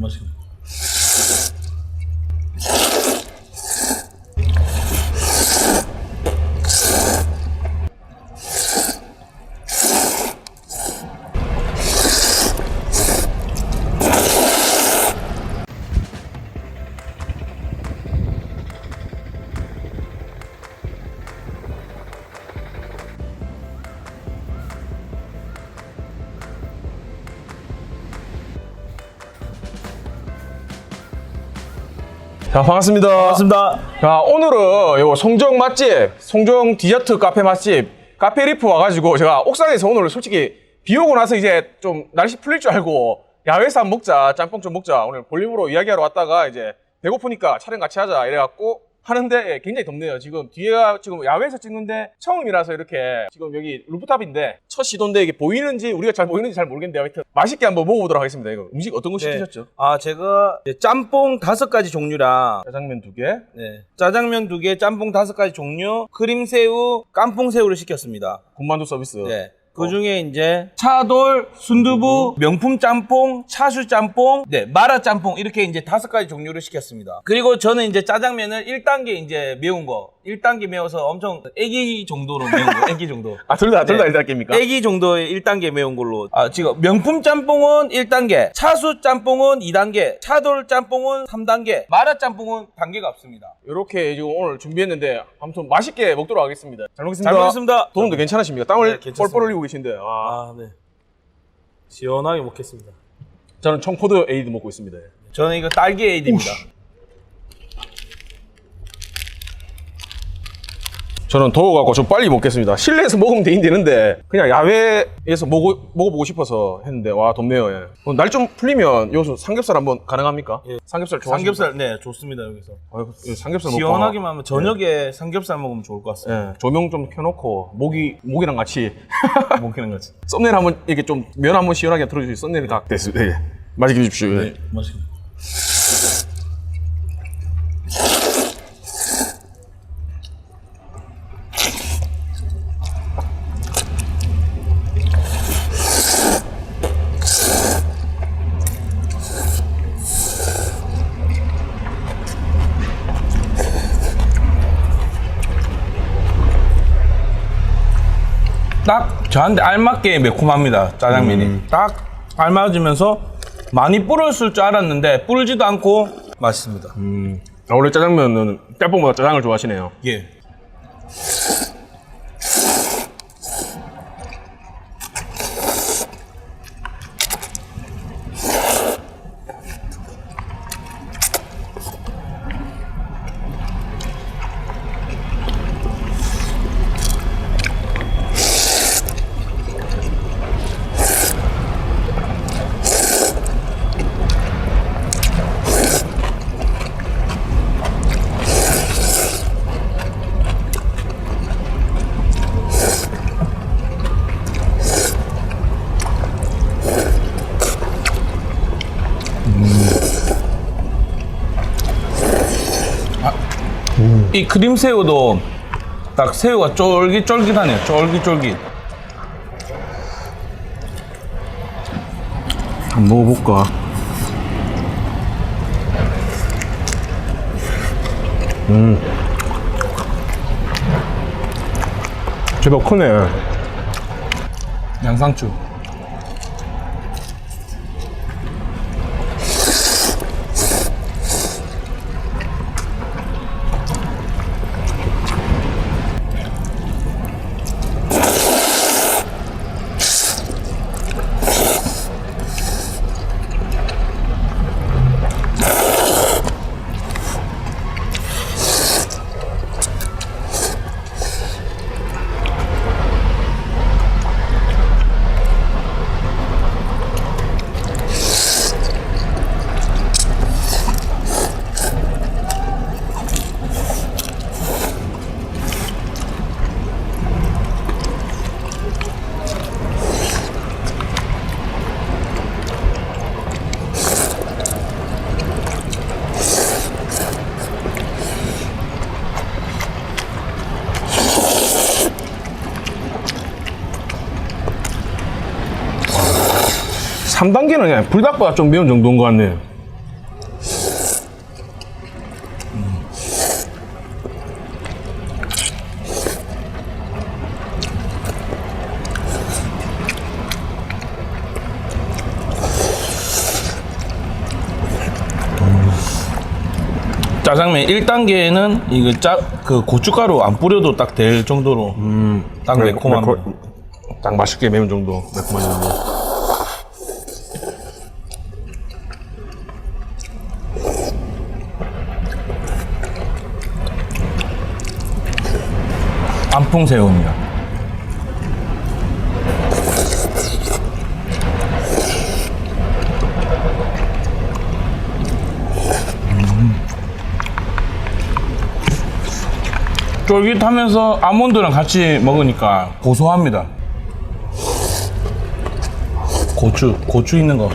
맛있겠 자 반갑습니다. 반갑습니다. 자 오늘은 요 송정 맛집, 송정 디저트 카페 맛집 카페 리프 와가지고 제가 옥상에서 오늘 솔직히 비 오고 나서 이제 좀 날씨 풀릴 줄 알고 야외에서 한번 먹자 짬뽕 좀 먹자 오늘 볼륨으로 이야기하러 왔다가 이제 배고프니까 촬영 같이 하자 이래갖고 하는데 굉장히 덥네요. 지금 뒤에가 지금 야외에서 찍는데 처음이라서 이렇게 지금 여기 루프탑인데 첫 시도인데 이게 보이는지 우리가 잘 보이는지 잘 모르겠는데 하여튼 맛있게 한번 먹어보도록 하겠습니다. 이거 음식 어떤 거 네. 시키셨죠? 아, 제가 이제 짬뽕 다섯 가지 종류랑 짜장면 두 개, 네, 짜장면 두 개, 짬뽕 다섯 가지 종류, 크림새우, 깐풍새우를 시켰습니다. 군만두 서비스. 네. 그 중에 이제 차돌, 순두부, 명품 짬뽕, 차슈 짬뽕, 네, 마라 짬뽕 이렇게 이제 다섯 가지 종류를 시켰습니다. 그리고 저는 이제 짜장면을 1단계 이제 매운 거, 1단계 매워서 엄청 애기 정도로 매운 거, 애기 정도. 아, 둘 다, 둘다 네. 일단 깁니까? 애기 정도의 1단계 매운 걸로. 아, 지금 명품 짬뽕은 1단계, 차수 짬뽕은 2단계, 차돌 짬뽕은 3단계, 마라 짬뽕은 단계가 없습니다. 이렇게 지금 오늘 준비했는데 아무튼 맛있게 먹도록 하겠습니다. 잘 먹겠습니다. 잘 먹겠습니다. 도움도 괜찮으십니까? 땀을 네. 뻘뻘 흘리고 계신데 아, 아, 네. 시원하게 먹겠습니다. 저는 청포도 에이드 먹고 있습니다. 저는 이거 딸기 에이드입니다. 저는 더워갖고 좀 빨리 먹겠습니다. 실내에서 먹으면 되긴 되는데 그냥 야외에서 먹어, 먹어보고 싶어서 했는데 와 덥네요. 예. 날좀 풀리면 여기서 삼겹살 한번 가능합니까? 예. 삼겹살 좋아하십니까? 삼겹살, 네, 좋습니다, 여기서. 아이고, 이 삼겹살 먹고 시원하게만 하면 저녁에 삼겹살 먹으면 좋을 것 같습니다. 예, 조명 좀 켜놓고 모기 모기랑 같이 먹기는 거지. 썸네일 한번 이렇게 좀 면 한번 시원하게 들어주시 썸네일 각 됐습니다. 예. 맛있게 드십시오. 예. 네, 맛있겠 딱 저한테 알맞게 매콤합니다 짜장면이. 딱 알맞으면서 많이 불었을 줄 알았는데 불지도 않고 맛있습니다. 아, 원래 짜장면은 짬뽕보다 짜장을 좋아하시네요. 예 이 크림 새우도 딱 새우가 쫄깃쫄깃하네요 쫄깃쫄깃 한번 먹어볼까? 음. 제법 크네. 양상추 이거는 그냥 불닭보다 좀 매운 정도인 것 같네. 짜장면 1단계에는 이거 그 짜그 고춧가루 안 뿌려도 딱 될 정도로 음, 딱 매콤한 매콤. 딱 맛있게 매운 정도 매콤한 정도 안풍새우입니다. 음. 쫄깃하면서 아몬드랑 같이 먹으니까 고소합니다. 고추, 고추 있는 거.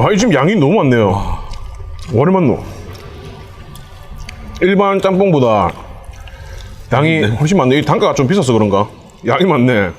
와, 이 지금 양이 너무 많네요. 많노. 일반 짬뽕보다 양이 훨씬 많네. 이 단가가 좀 비싸서 그런가? 양이 많네.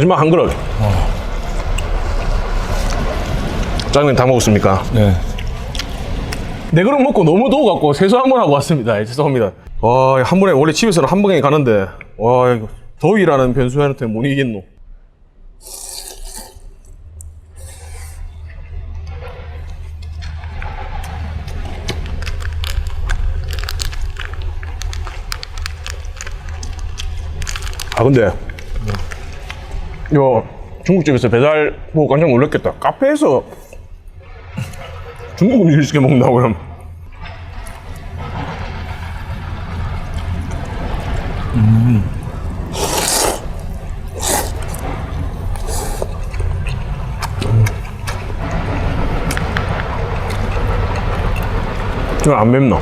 마지막 한 그릇. 짜장면 다 먹었습니까? 네. 네 그릇 먹고 너무 더워갖고 세수 한 번 하고 왔습니다. 예, 죄송합니다. 와, 한 번에 원래 집에서는 한 번에 가는데, 와, 이거 더위라는 변수한테 못 이기겠노. 아, 근데, 요 중국집에서 배달 보고 깜짝 놀랐겠다. 카페에서 중국 음식을 시켜 먹는다고 그러면. 좀안 맵나?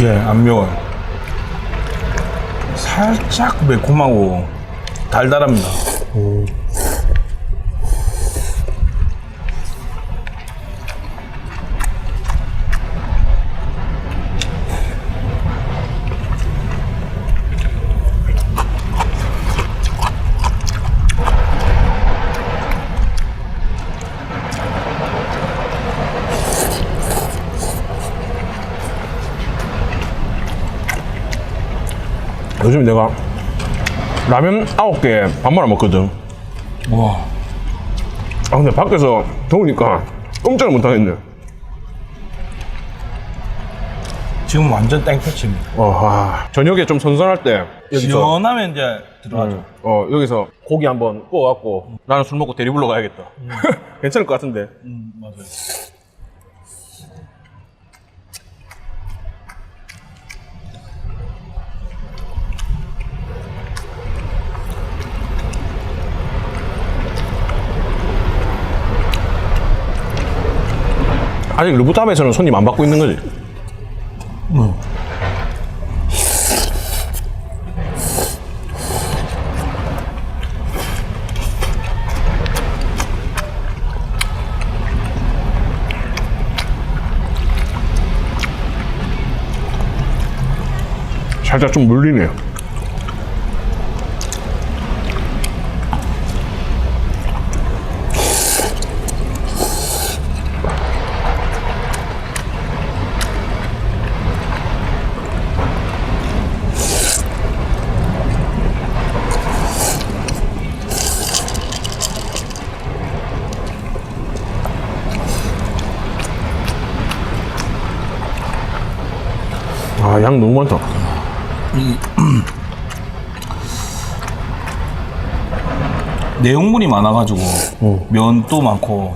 예, 안 매워요. 살짝 매콤하고 달달합니다. 요즘 내가 라면 아홉 개 반만 먹거든. 와, 아 근데 밖에서 더우니까 꼼짝을 못 하겠네. 지금 완전 땡볕입니다. 어, 아, 저녁에 좀 선선할 때 여기서 시원하면 이제 들어가죠. 어 여기서 고기 한번 구워갖고 나는 술 먹고 대리 불러 가야겠다. 괜찮을 것 같은데. 음, 맞아요. 아직 르부tam에서는 손님 안 받고 있는 거지. 살짝 좀 물리네요. 아, 양 너무 많다. 내용물이 많아가지고 면도 많고.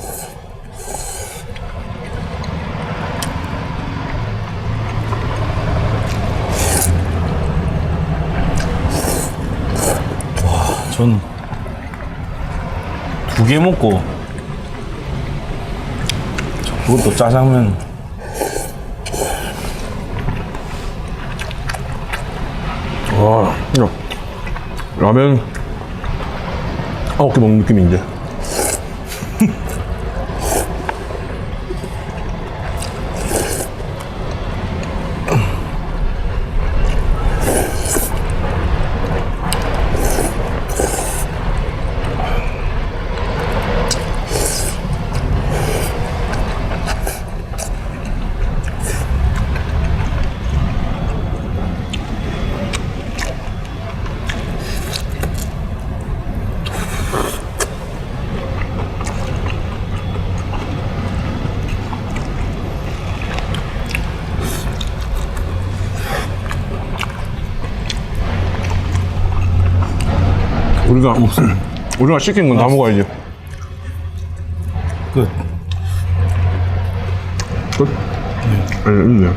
와, 전두 개 먹고. 그것도 짜장면 와, 야, 라면 아홉 개 먹는 느낌인데. 우리가 우리가 시킨 건 다 먹어야지. 끝. 끝? 아니, 있네.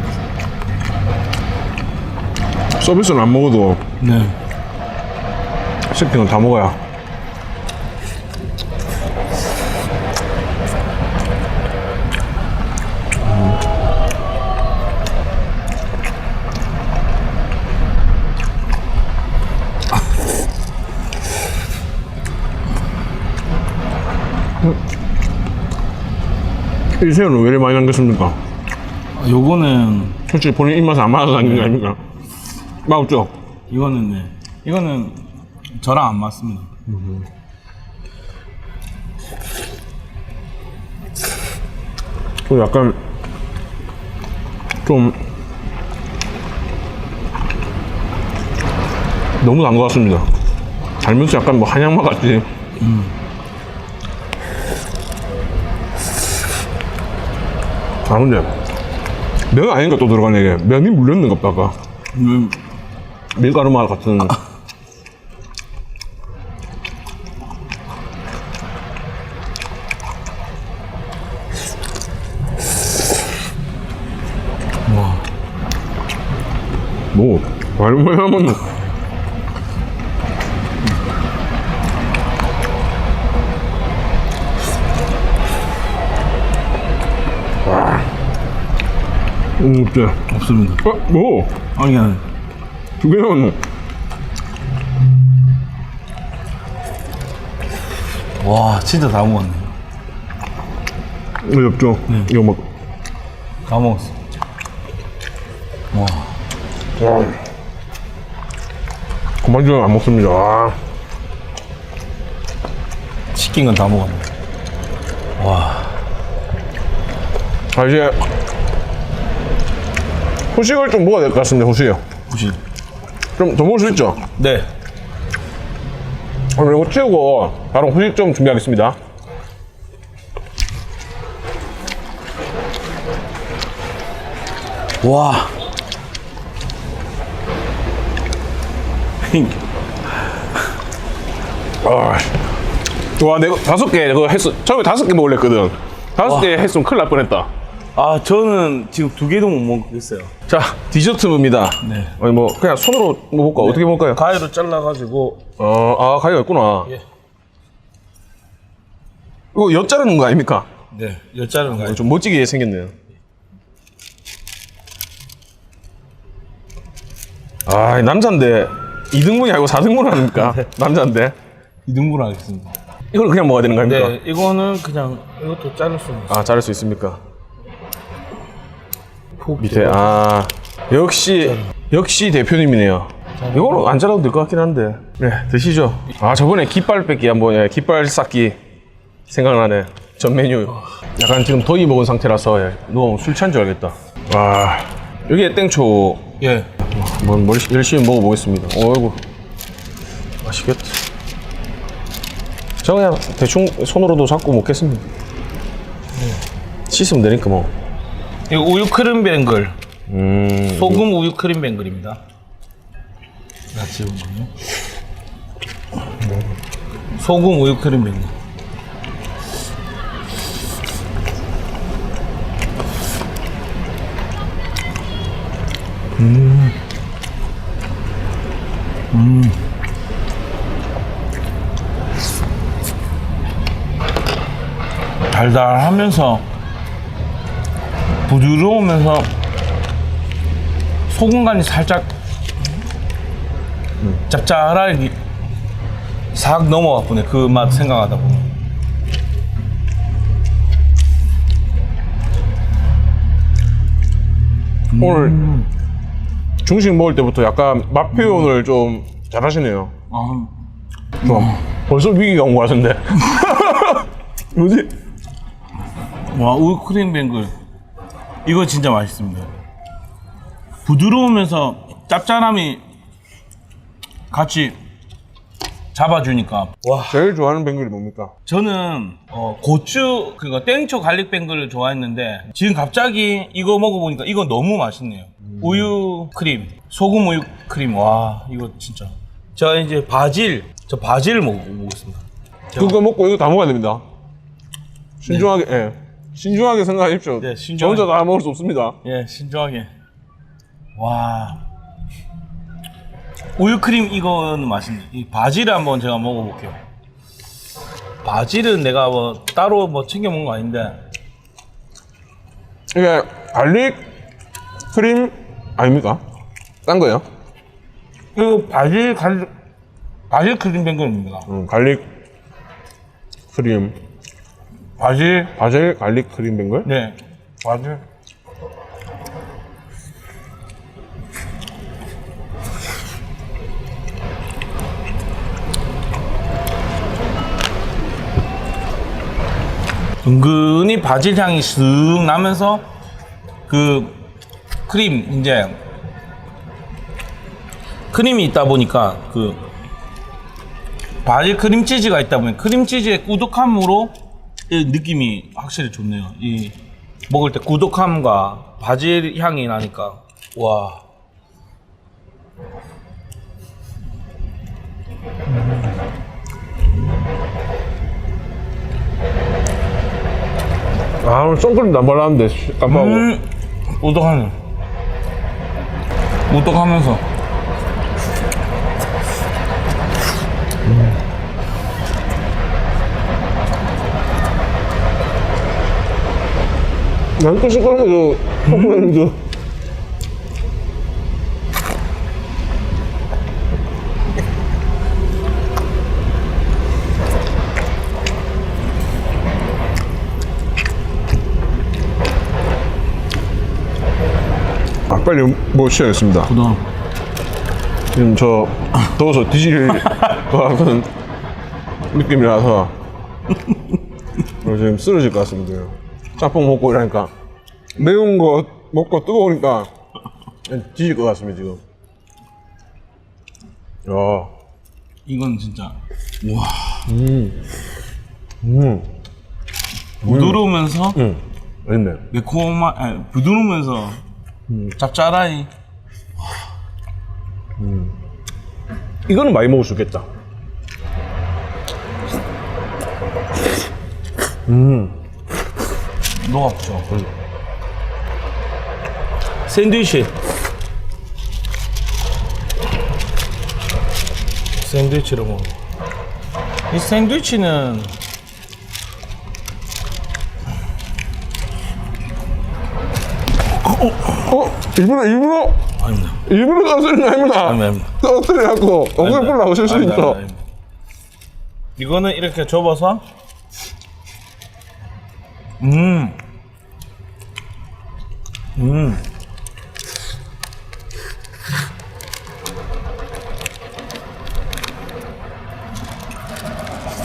서비스는 안 먹어도 네. 시킨 건 다 먹어야. 이 새우는 왜 이렇게 많이 남겼습니까? 요거는 솔직히 본인 입맛에 안 맞아서 남긴 거 아닙니까? 맞죠? 이거는 네 이거는 저랑 안 맞습니다. 또 약간 좀 너무 난것 같습니다. 닮면서 약간 뭐 한약마 같지. 음. 아 근데 면 아닌가 또 들어가네 이게. 면이 물렸는 것 아까 음, 밀가루 맛 같은. 뭐 얼마나 먹 음, 없지. 없습니다. 어, 뭐? 아니, 아니. 두 개 나 왔노? 와, 진짜 다 먹었네. 이거 없죠? 이거 막. 다 먹었어. 와, 그만 좀 안 먹습니다. 아. 시킨 건 다 먹었네. 와, 아, 이제. 후식을 좀 먹어야 될 것 같습니다, 후식이요. 혹시. 좀더 먹을 수 있죠? 네. 오늘 이거 치우고 바로 후식 좀 준비하겠습니다. 와. 아. 와, 내가 다섯 개, 그거 했어. 처음에 다섯 개 먹으려 했거든. 다섯 개 했으면 큰일 날 뻔했다. 아, 저는 지금 두 개도 못 먹겠어요. 자, 디저트입니다. 네. 아니, 뭐, 그냥 손으로 먹을까? 어떻게 먹을까요? 가위로 잘라가지고. 어, 아, 가위가 있구나. 예. 이거 엿 자르는 거 아닙니까? 네. 엿자른 가위. 좀 멋지게 생겼네요. 아, 남자인데 2등분이 아니고 4등분 아닙니까? 남자인데. 이등분 하겠습니다. 이걸 그냥 먹어야 되는 거 아닙니까? 네, 이거는 그냥 이것도 자를 수 있어요. 아, 자를 수 있습니까? 푹 밑에, 아. 역시, 역시 대표님이네요. 이거는 안 잘라도 될 것 같긴 한데. 네, 드시죠. 아, 저번에 깃발 뺏기 한번, 예, 깃발 쌓기 생각나네. 전 메뉴. 약간 지금 더위 먹은 상태라서, 예, 누가 술 취한 줄 알겠다. 와. 여기에 땡초, 예. 뭐, 뭐 열심히 먹어보겠습니다. 어이구. 맛있겠다. 저 그냥 대충 손으로도 잡고 먹겠습니다. 씻으면 되니까 뭐. 이거 우유 크림 뱅글. 음. 소금 우유 크림 뱅글입니다. 같이 보면 소금 우유 크림 뱅글. 달달하면서 부드러우면서 소금 간이 살짝 짭짤하게 싹 넘어가 보네 그 맛 생각하다 보면. 오늘 중식 먹을 때부터 약간 맛 표현을 좀 잘하시네요. 아, 좀 벌써 위기가 온 것 같은데. 뭐지? 와 우유 크림 뱅글 이거 진짜 맛있습니다 부드러우면서 짭짤함이 같이 잡아주니까 와 제일 좋아하는 뱅글이 뭡니까? 저는 어, 고추 그거 땡초 갈릭 뱅글을 좋아했는데 지금 갑자기 이거 먹어보니까 이거 너무 맛있네요. 우유 크림, 소금 우유 크림 와 이거 진짜. 저 이제 바질, 저 바질 먹어보겠습니다. 그거 먹고 이거 다 먹어야 됩니다. 신중하게, 예. 신중하게 생각하십시오. 네, 저 신중하게. 혼자 다 먹을 수 없습니다. 예, 신중하게. 와. 우유 크림 이거는 맛있네. 이 바질을 한번 제가 먹어볼게요. 바질은 내가 뭐 따로 뭐 챙겨 먹은 거 아닌데 이게 갈릭 크림 아닙니까? 딴 거예요? 이거 바질 갈 바질 크림 뱅글입니다. 음, 갈릭 크림. 바질? 바질? 갈릭 크림 뱅글? 네. 바질? 은근히 바질 향이 쓱 나면서 그 크림 이제 크림이 있다 보니까 그 바질 크림치즈가 있다 보니 크림치즈의 꾸덕함으로 이 느낌이 확실히 좋네요. 이 먹을 때 꾸덕함과 바질 향이 나니까 와 아 오늘 선크림도 안 발랐는데 깜빡하고 음, 꾸덕하네. 꾸덕하면서 난또 시끄러워서 선크림도 아 빨리 뭐 시작했습니다 꾸덕. 지금 저 더워서 뒤질 것 같은 느낌이라서 오늘 지금 쓰러질 것 같습니다. 짬뽕 먹고 이러니까 매운 거 먹고 뜨거우니까 뒤질 것 같습니다 지금. 야, 이건 진짜 와. 음, 부드러우면서 음, 맛있네. 매콤한 아니, 부드러우면서 짭짤하니. 이거는 많이 먹을 수 있겠다. 녹아붙죠. 샌드위치. 샌드위치로 먹어. 이 샌드위치는 어, 일부러 일부러 아닙니다. 일부러 떨어뜨리는 거 아닙니다. 아닙니다. 떨어뜨려갖고 엉덩이 불 나오실 수 아닙니다. 아닙니다. 이거는 이렇게 접어서 음. 음.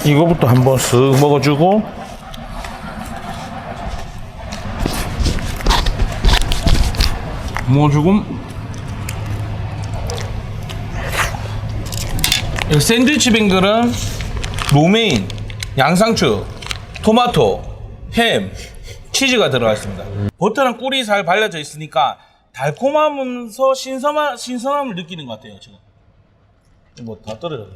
이거부터 한번 쓱 먹어주고 먹어주고 이 샌드위치 뱅글은 로메인, 양상추, 토마토, 햄, 치즈가 들어가 있습니다. 버터랑 꿀이 잘 발려져 있으니까 달콤하면서 신선함, 신선함을 느끼는 것 같아요, 지금. 뭐 다 떨어져.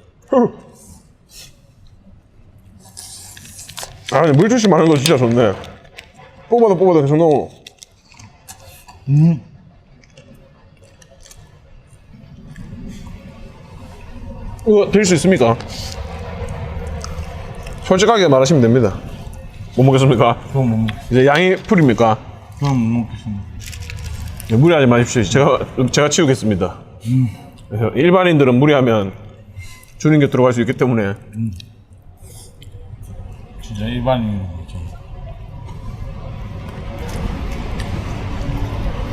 아니 물주시 많은 거 진짜 좋네. 뽑아도 뽑아도 계속 넣어. 이거 드릴 수 있습니까? 솔직하게 말하시면 됩니다. 못 먹겠습니까? 그럼 못 먹, 이제 양이 풀입니까? 그럼 못 먹겠습니다. 네, 무리하지 마십시오. 제가 제가 치우겠습니다. 그래서 일반인들은 무리하면 주는 게 들어갈 수 있기 때문에 진짜 일반인이죠.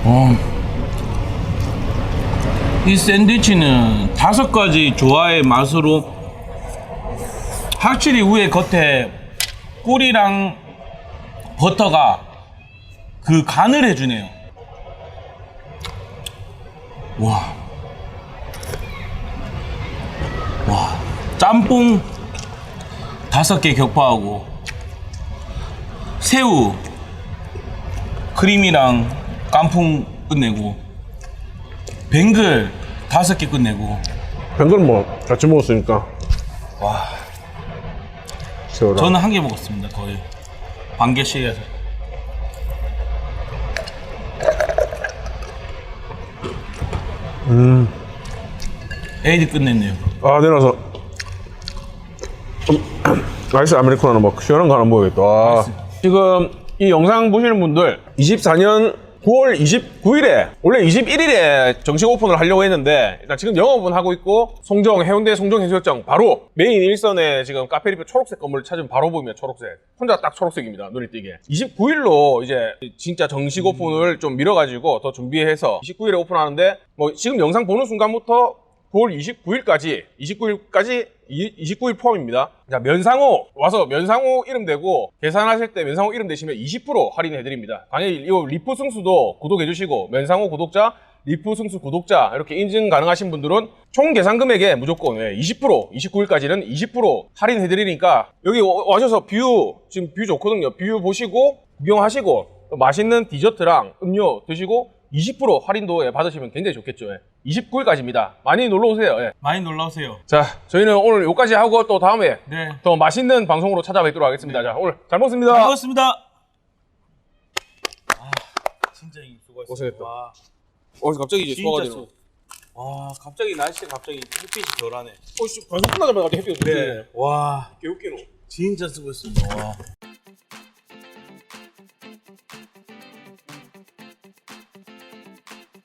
어. 이 샌드위치는 다섯 가지 조화의 맛으로 확실히 위에 겉에 꿀이랑 버터가 그 간을 해주네요. 와. 와. 짬뽕 다섯 개 격파하고 새우 크림이랑 깐풍 끝내고 뱅글 다섯 개 끝내고 뱅글은 뭐 같이 먹었으니까 와 세워라. 저는 한 개 먹었습니다 거의. 반 개씩 해서. 음. 에이드 끝냈네요. 아 내려서. 음, 아이스 아메리카노 먹 시원한 거 하나 먹어야겠다. 와. 지금 이 영상 보시는 분들 24년 9월 29일에 원래 21일에 정식 오픈을 하려고 했는데 일단 지금 영업은 하고 있고 송정 해운대 송정 해수욕장 바로 메인 일선에 지금 카페 리뷰 초록색 건물 찾으면 바로 보이면 초록색. 혼자 딱 초록색입니다 눈에 띄게. 29일로 이제 진짜 정식 오픈을 좀 미뤄가지고 더 준비해서 29일에 오픈하는데 뭐 지금 영상 보는 순간부터 9월 29일까지 29일까지 29일 포함입니다. 자 면상호 와서 면상호 이름 대고 계산하실 때 면상호 이름 대시면 20% 할인해 드립니다. 당연히 이거 리프 승수도 구독해 주시고 면상호 구독자 리프 승수 구독자 이렇게 인증 가능하신 분들은 총 계산 금액에 무조건 예, 20% 29일까지는 20% 할인해 드리니까 여기 와- 와셔서 뷰 지금 뷰 좋거든요. 뷰 보시고 구경하시고 또 맛있는 디저트랑 음료 드시고 20% 할인도 예, 받으시면 굉장히 좋겠죠. 예. 29일까지입니다. 많이 놀러 오세요. 예. 많이 놀러 오세요. 자, 저희는 오늘 여기까지 하고 또 다음에 네. 더 맛있는 방송으로 찾아뵙도록 하겠습니다. 자, 오늘 잘 먹습니다. 반갑습니다. 아, 진짜 수고했어. 고생했다. 와, 어, 갑자기 이제 진짜 소화가 수. 되는. 와, 갑자기 날씨가 갑자기 햇빛이 덜하네. 어, 씨, 방송 끝나자마자 갑자기 햇빛이 네. 와, 개웃기노. 진짜 수고했습니다. 와.